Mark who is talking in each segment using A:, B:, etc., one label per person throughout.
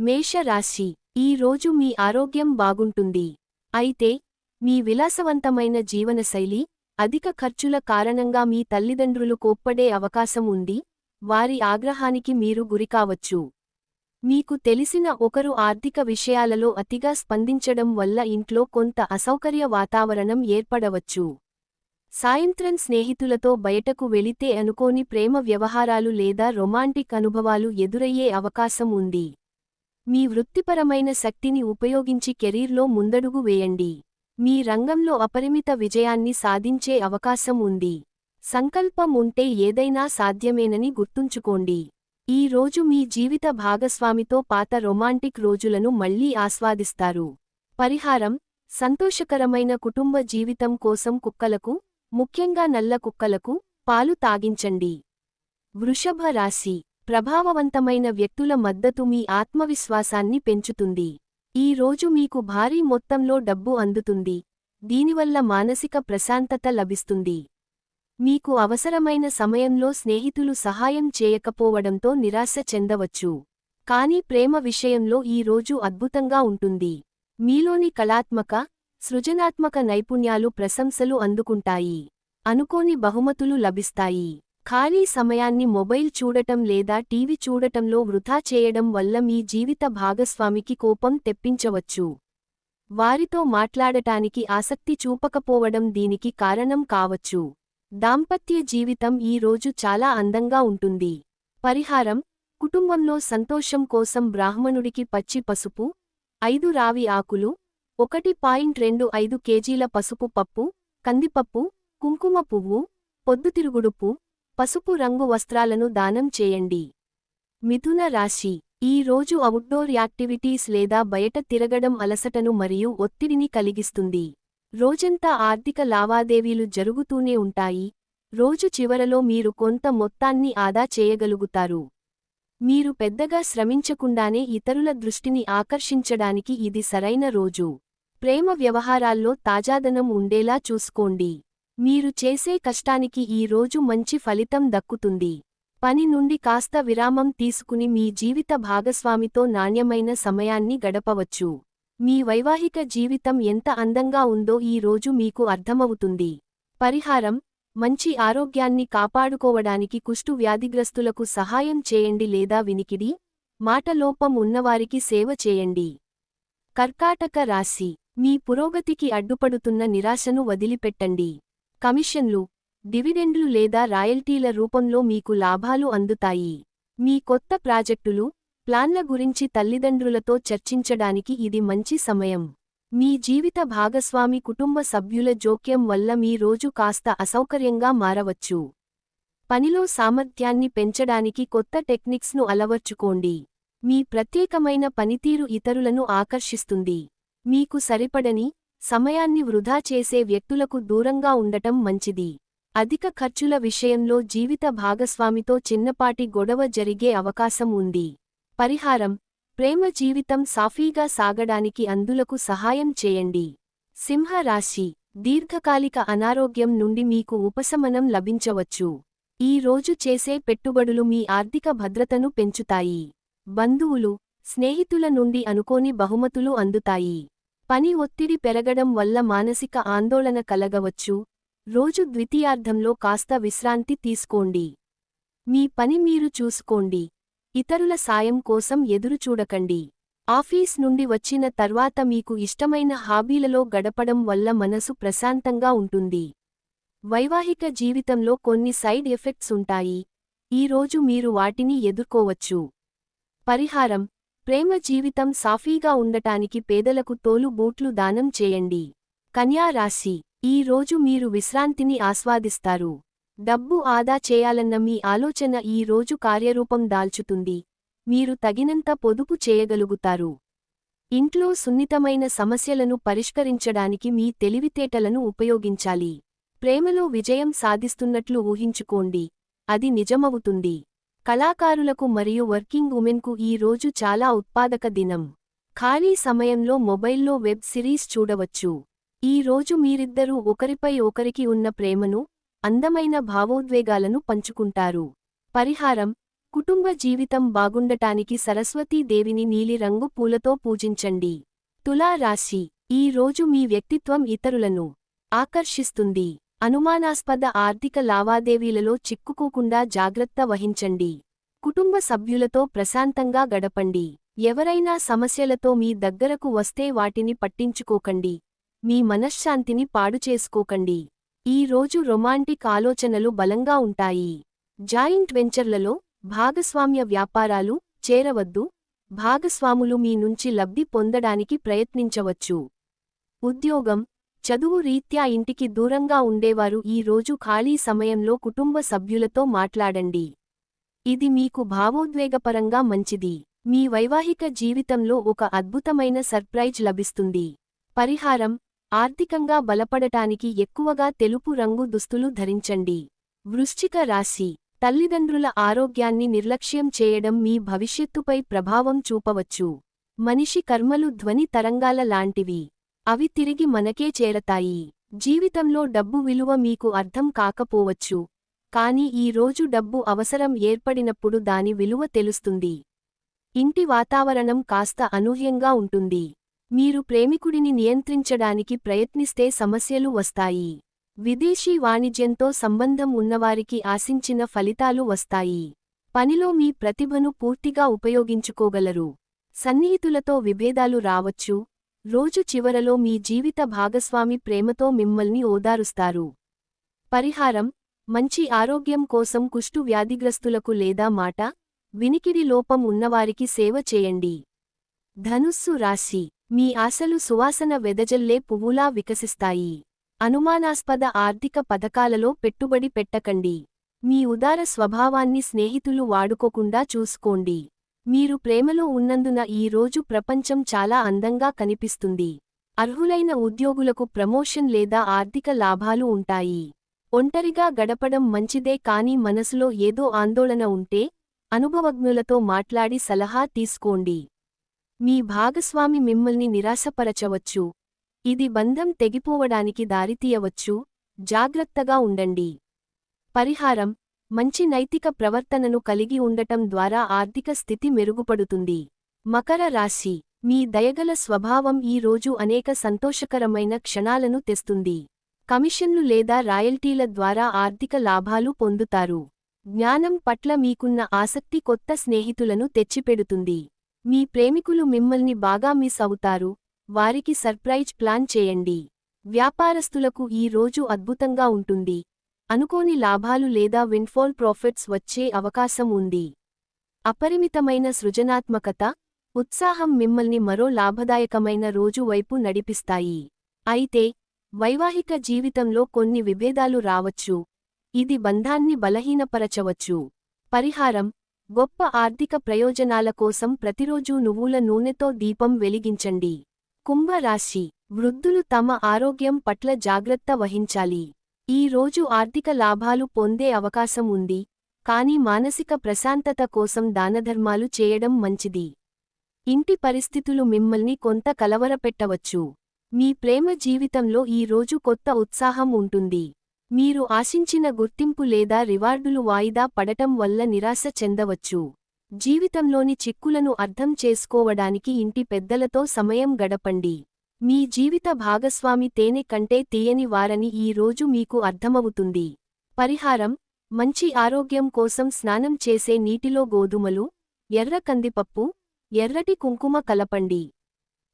A: మేషరాశి. ఈ రోజు మీ ఆరోగ్యం బాగుంటుంది. అయితే మీ విలాసవంతమైన జీవనశైలి అధిక ఖర్చుల కారణంగా మీ తల్లిదండ్రులు కోప్పడే అవకాశం ఉంది. వారి ఆగ్రహానికి మీరు గురికావచ్చు మీకు తెలిసిన ఒకరు ఆర్థిక విషయాలలో అతిగా స్పందించడం వల్ల ఇంట్లో కొంత అసౌకర్య వాతావరణం ఏర్పడవచ్చు. సాయంత్రం స్నేహితులతో బయటకు వెళితే అనుకోని ప్రేమ వ్యవహారాలు లేదా రొమాంటిక్ అనుభవాలు ఎదురయ్యే అవకాశం ఉంది. మీ వృత్తిపరమైన శక్తిని ఉపయోగించి కెరీర్లో ముందడుగు వేయండి. మీ రంగంలో అపరిమిత విజయాన్ని సాధించే అవకాశం ఉంది. సంకల్పం ఉంటే ఏదైనా సాధ్యమేనని గుర్తుంచుకోండి. ఈ రోజు మీ జీవిత భాగస్వామితో పాత రొమాంటిక్ రోజులను మళ్ళీ ఆస్వాదిస్తారు. పరిహారం సంతోషకరమైన కుటుంబ జీవితం కోసం కుక్కలకు ముఖ్యంగా నల్ల కుక్కలకు పాలు తాగించండి. వృషభ రాశి ప్రభావవంతమైన వ్యక్తుల మద్దతు మీ ఆత్మవిశ్వాసాన్ని పెంచుతుంది. ఈ రోజు మీకు భారీ మొత్తంలో డబ్బు అందుతుంది. దీనివల్ల మానసిక ప్రశాంతత లభిస్తుంది. మీకు అవసరమైన సమయంలో స్నేహితులు సహాయం చేయకపోవడంతో నిరాశ చెందవచ్చు. కానీ ప్రేమ విషయంలో ఈ రోజు అద్భుతంగా ఉంటుంది. మీలోని కళాత్మక సృజనాత్మక నైపుణ్యాలు ప్రశంసలు అందుకుంటాయి. అనుకోని బహుమతులు లభిస్తాయి. ఖాళీ సమయాన్ని మొబైల్ చూడటం లేదా టీవీ చూడటంలో వృధా చేయడం వల్ల మీ జీవిత భాగస్వామికి కోపం తెప్పించవచ్చు. వారితో మాట్లాడటానికి ఆసక్తి చూపకపోవడం దీనికి కారణం కావచ్చు. దాంపత్య జీవితం ఈ రోజు చాలా అందంగా ఉంటుంది. పరిహారం కుటుంబంలో సంతోషం కోసం బ్రాహ్మణుడికి పచ్చి పసుపు ఐదు రావి ఆకులు ఒకటి పాయింట్ రెండు ఐదు కేజీల పసుపు పప్పు కందిపప్పు కుంకుమ పువ్వు పొద్దుతిరుగుడుపు పసుపు రంగు వస్త్రాలను దానం చేయండి. మిథున రాశి. ఈ రోజు అవుట్డోర్ యాక్టివిటీస్ లేదా బయట తిరగడం అలసటను మరియు ఒత్తిడిని కలిగిస్తుంది. రోజంతా ఆర్థిక లావాదేవీలు జరుగుతూనే ఉంటాయి. రోజు చివరలో మీరు కొంత మొత్తాన్ని ఆదా చేయగలుగుతారు. మీరు పెద్దగా శ్రమించకుండానే ఇతరుల దృష్టిని ఆకర్షించడానికి ఇది సరైన రోజు. ప్రేమ వ్యవహారాల్లో తాజాదనం ఉండేలా చూసుకోండి. మీరు చేసే కష్టానికి ఈ రోజు మంచి ఫలితం దక్కుతుంది. పని నుండి కాస్త విరామం తీసుకుని మీ జీవిత భాగస్వామితో నాణ్యమైన సమయాన్ని గడపవచ్చు. మీ వైవాహిక జీవితం ఎంత అందంగా ఉందో ఈ రోజు మీకు అర్థమవుతుంది. పరిహారం మంచి ఆరోగ్యాన్ని కాపాడుకోవడానికి కుష్టు వ్యాధిగ్రస్తులకు సహాయం చేయండి లేదా వినికిడి మాటలోపం ఉన్నవారికి సేవ చేయండి. కర్కాటక రాశి మీ పురోగతికి అడ్డుపడుతున్న నిరాశను వదిలిపెట్టండి. కమిషన్లు డివిడెండ్లు లేదా రాయల్టీల రూపంలో మీకు లాభాలు అందుతాయి. మీ కొత్త ప్రాజెక్టులు ప్లాన్ల గురించి తల్లిదండ్రులతో చర్చించడానికి ఇది మంచి సమయం. మీ జీవిత భాగస్వామి కుటుంబ సభ్యుల జోక్యం వల్ల మీ రోజు కాస్త అసౌకర్యంగా మారవచ్చు. పనిలో సామర్థ్యాన్ని పెంచడానికి కొత్త టెక్నిక్స్ను అలవర్చుకోండి. మీ ప్రత్యేకమైన పనితీరు ఇతరులను ఆకర్షిస్తుంది. మీకు సరిపడని సమయాన్ని వృధా చేసే వ్యక్తులకు దూరంగా ఉండటం మంచిది. అధిక ఖర్చుల విషయంలో జీవిత భాగస్వామితో చిన్నపాటి గొడవ జరిగే అవకాశం ఉంది. పరిహారం ప్రేమ జీవితం సాఫీగా సాగడానికి అందులకు సహాయం చేయండి. సింహరాశి దీర్ఘకాలిక అనారోగ్యం నుండి మీకు ఉపశమనం లభించవచ్చు. ఈ రోజు చేసే పెట్టుబడులు మీ ఆర్థిక భద్రతను పెంచుతాయి. బంధువులు స్నేహితుల నుండి అనుకోని బహుమతులు అందుతాయి. పని ఒత్తిడి పెరగడం వల్ల మానసిక ఆందోళన కలగవచ్చు. రోజు ద్వితీయార్ధంలో కాస్త విశ్రాంతి తీసుకోండి. మీ పని మీరు చూసుకోండి. ఇతరుల సాయం కోసం ఎదురుచూడకండి ఆఫీస్ నుండి వచ్చిన తర్వాత మీకు ఇష్టమైన హాబీలలో గడపడం వల్ల మనసు ప్రశాంతంగా ఉంటుంది. వైవాహిక జీవితంలో కొన్ని సైడ్ ఎఫెక్ట్స్ ఉంటాయి. ఈరోజు మీరు వాటిని ఎదుర్కోవచ్చు. పరిహారం ప్రేమ జీవితం సాఫీగా ఉండటానికి పేదలకు తోలు బూట్లు దానం చేయండి. కన్యా రాశి ఈ రోజు మీరు విశ్రాంతిని ఆస్వాదిస్తారు. డబ్బు ఆదా చేయాలన్న మీ ఆలోచన ఈ రోజు కార్యరూపం దాల్చుతుంది. మీరు తగినంత పొదుపు చేయగలుగుతారు. ఇంట్లో సున్నితమైన సమస్యలను పరిష్కరించడానికి మీ తెలివితేటలను ఉపయోగించాలి. ప్రేమలో విజయం సాధిస్తున్నట్లు ఊహించుకోండి. అది నిజమవుతుంది. కళాకారులకు మరియు వర్కింగ్ ఉమెన్కు ఈ రోజు చాలా ఉత్పాదక దినం. ఖాళీ సమయంలో మొబైల్లో వెబ్ సిరీస్ చూడవచ్చు. ఈ రోజు మీరిద్దరూ ఒకరిపై ఒకరికి ఉన్న ప్రేమను అందమైన భావోద్వేగాలను పంచుకుంటారు. పరిహారం కుటుంబ జీవితం బాగుండటానికి సరస్వతీదేవిని నీలిరంగు పూలతో పూజించండి. తులా రాశి ఈ రోజు మీ వ్యక్తిత్వం ఇతరులను ఆకర్షిస్తుంది. అనుమానాస్పద ఆర్థిక లావాదేవీలలో చిక్కుకోకుండా జాగ్రత్త వహించండి. కుటుంబ సభ్యులతో ప్రశాంతంగా గడపండి. ఎవరైనా సమస్యలతో మీ దగ్గరకు వస్తే వాటిని పట్టించుకోకండి. మీ మనశ్శాంతిని పాడుచేసుకోకండి ఈ రోజు రొమాంటిక్ ఆలోచనలు బలంగా ఉంటాయి. జాయింట్ వెంచర్లలో భాగస్వామ్య వ్యాపారాలు చేరవద్దు. భాగస్వాములు మీ నుంచి లబ్ధి పొందడానికి ప్రయత్నించవచ్చు. ఉద్యోగం చదువు రీత్యా ఇంటికి దూరంగా ఉండేవారు. ఈ రోజు ఖాళీ సమయంలో కుటుంబ సభ్యులతో మాట్లాడండి. ఇది మీకు భావోద్వేగపరంగా మంచిది. మీ వైవాహిక జీవితంలో ఒక అద్భుతమైన సర్ప్రైజ్ లభిస్తుంది. పరిహారం ఆర్థికంగా బలపడటానికి ఎక్కువగా తెలుపు రంగు దుస్తులు ధరించండి. వృశ్చిక రాశి తల్లిదండ్రుల ఆరోగ్యాన్ని నిర్లక్ష్యం చేయడం మీ భవిష్యత్తుపై ప్రభావం చూపవచ్చు. మనిషి కర్మలు ధ్వని తరంగాల లాంటివి. అవి తిరిగి మనకే చేరతాయి. జీవితంలో డబ్బు విలువ మీకు అర్థం కాకపోవచ్చు. కాని ఈ రోజు డబ్బు అవసరం ఏర్పడినప్పుడు దాని విలువ తెలుస్తుంది. ఇంటి వాతావరణం కాస్త అనూహ్యంగా ఉంటుంది. మీరు ప్రేమికుడిని నియంత్రించడానికి ప్రయత్నిస్తే సమస్యలు వస్తాయి. విదేశీ వాణిజ్యంతో సంబంధం ఉన్నవారికి ఆశించిన ఫలితాలు వస్తాయి. పనిలో మీ ప్రతిభను పూర్తిగా ఉపయోగించుకోగలరు. సన్నిహితులతో విభేదాలు రావచ్చు. రోజు చివరలో మీ జీవిత భాగస్వామి ప్రేమతో మిమ్మల్ని ఓదారుస్తారు. పరిహారం మంచి ఆరోగ్యం కోసం కుష్టు వ్యాధిగ్రస్తులకు లేదా మాట వినికిడి లోపం ఉన్నవారికి సేవ చేయండి. ధనుస్సు రాశి మీ ఆశలు సువాసన వెదజల్లే పువ్వులా వికసిస్తాయి. అనుమానాస్పద ఆర్థిక పథకాలలో పెట్టుబడి పెట్టకండి. మీ ఉదార స్వభావాన్ని స్నేహితులు వాడుకోకుండా చూసుకోండి. మీరు ప్రేమలో ఉన్నందున ఈ రోజు ప్రపంచం చాలా అందంగా కనిపిస్తుంది. అర్హులైన ఉద్యోగులకు ప్రమోషన్ లేదా ఆర్థిక లాభాలు ఉంటాయి. ఒంటరిగా గడపడం మంచిదే కాని మనసులో ఏదో ఆందోళన ఉంటే అనుభవజ్ఞులతో మాట్లాడి సలహా తీసుకోండి. మీ భాగస్వామి మిమ్మల్ని నిరాశపరచవచ్చు. ఇది బంధం తెగిపోవడానికి దారితీయవచ్చు. జాగ్రత్తగా ఉండండి. పరిహారం మంచి నైతిక ప్రవర్తనను కలిగి ఉండటం ద్వారా ఆర్థిక స్థితి మెరుగుపడుతుంది. మకర రాశి. మీ దయగల స్వభావం ఈ రోజు అనేక సంతోషకరమైన క్షణాలను తెస్తుంది. కమిషన్లు లేదా రాయల్టీల ద్వారా ఆర్థిక లాభాలు పొందుతారు. జ్ఞానం పట్ల మీకున్న ఆసక్తి కొత్త స్నేహితులను తెచ్చిపెడుతుంది. మీ ప్రేమికులు మిమ్మల్ని బాగా మిస్ అవుతారు. వారికి సర్ప్రైజ్ ప్లాన్ చేయండి. వ్యాపారస్తులకు ఈ రోజు అద్భుతంగా ఉంటుంది. అనుకోని లాభాలు లేదా విన్ఫాల్ ప్రాఫిట్స్ వచ్చే అవకాశం ఉంది. అపరిమితమైన సృజనాత్మకత ఉత్సాహం మిమ్మల్ని మరో లాభదాయకమైన రోజు వైపు నడిపిస్తాయి. అయితే వైవాహిక జీవితంలో కొన్ని విభేదాలు రావచ్చు. ఇది బంధాన్ని బలహీనపరచవచ్చు. పరిహారం గొప్ప ఆర్థిక ప్రయోజనాల కోసం ప్రతిరోజూ నువ్వుల నూనెతో దీపం వెలిగించండి. కుంభరాశి వృద్ధులు తమ ఆరోగ్యం పట్ల జాగ్రత్త వహించాలి. ఈ రోజు ఆర్థిక లాభాలు పొందే అవకాశం ఉంది కాని మానసిక ప్రశాంతత కోసం దానధర్మాలు చేయడం మంచిది. ఇంటి పరిస్థితులు మిమ్మల్ని కొంత కలవరపెట్టవచ్చు. మీ ప్రేమ జీవితంలో ఈ రోజు కొత్త ఉత్సాహం ఉంటుంది. మీరు ఆశించిన గుర్తింపు లేదా రివార్డులు వాయిదా పడటం వల్ల నిరాశ చెందవచ్చు. జీవితంలోని చిక్కులను అర్థం చేసుకోవడానికి ఇంటి పెద్దలతో సమయం గడపండి. మీ జీవిత భాగస్వామి తేనె కంటే తీయని వారని ఈ రోజు మీకు అర్థమవుతుంది. పరిహారం మంచి ఆరోగ్యం కోసం స్నానం చేసే నీటిలో గోధుమలు ఎర్ర కందిపప్పు ఎర్రటి కుంకుమ కలపండి.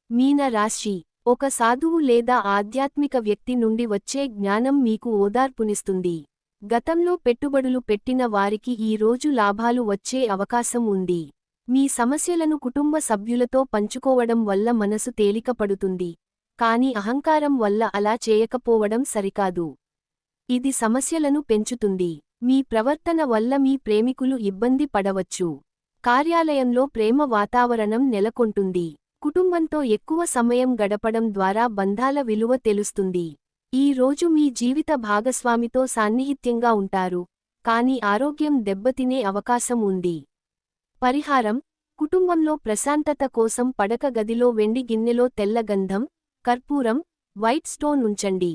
A: మీన రాశి ఒక సాధువు లేదా ఆధ్యాత్మిక వ్యక్తి నుండి వచ్చే జ్ఞానం మీకు ఓదార్పునిస్తుంది. గతంలో పెట్టుబడులు పెట్టిన వారికి ఈ రోజు లాభాలు వచ్చే అవకాశం ఉంది. మీ సమస్యలను కుటుంబ సభ్యులతో పంచుకోవడం వల్ల మనసు తేలికపడుతుంది. కాని అహంకారం వల్ల అలా చేయకపోవడం సరికాదు. ఇది సమస్యలను పెంచుతుంది. మీ ప్రవర్తన వల్ల మీ ప్రేమికులు ఇబ్బంది పడవచ్చు. కార్యాలయంలో ప్రేమ వాతావరణం నెలకొంటుంది. కుటుంబంతో ఎక్కువ సమయం గడపడం ద్వారా బంధాల విలువ తెలుస్తుంది. ఈ రోజు మీ జీవిత భాగస్వామితో సాన్నిహిత్యంగా ఉంటారు. కాని ఆరోగ్యం దెబ్బతినే అవకాశం ఉంది. పరిహారం కుటుంబంలో ప్రశాంతత కోసం పడక గదిలో వెండి గిన్నెలో తెల్ల గంధం కర్పూరం వైట్ స్టోన్ ఉంచండి.